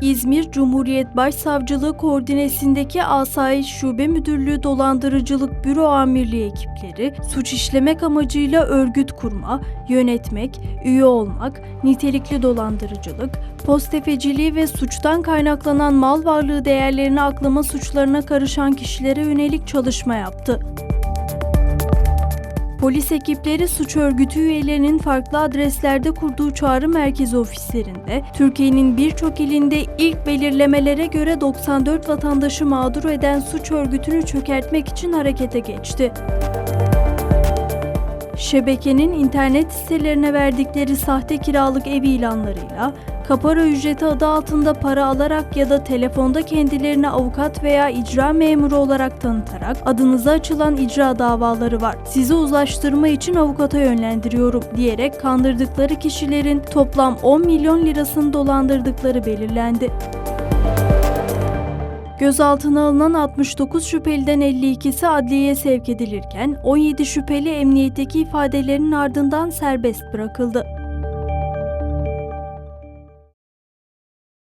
İzmir Cumhuriyet Başsavcılığı koordinesindeki Asayiş Şube Müdürlüğü Dolandırıcılık Büro Amirliği ekipleri suç işlemek amacıyla örgüt kurma, yönetmek, üye olmak, nitelikli dolandırıcılık, postefeciliği ve suçtan kaynaklanan mal varlığı değerlerini aklama suçlarına karışan kişilere yönelik çalışma yaptı. Polis ekipleri suç örgütü üyelerinin farklı adreslerde kurduğu çağrı merkezi ofislerinde, Türkiye'nin birçok ilinde ilk belirlemelere göre 94 vatandaşı mağdur eden suç örgütünü çökertmek için harekete geçti. Şebekenin internet sitelerine verdikleri sahte kiralık ev ilanlarıyla kapara ücreti adı altında para alarak ya da telefonda kendilerini avukat veya icra memuru olarak tanıtarak adınıza açılan icra davaları var. Sizi uzlaştırma için avukata yönlendiriyorum diyerek kandırdıkları kişilerin toplam 10 milyon lirasını dolandırdıkları belirlendi. Gözaltına alınan 69 şüpheliden 52'si adliyeye sevk edilirken 17 şüpheli emniyetteki ifadelerinin ardından serbest bırakıldı.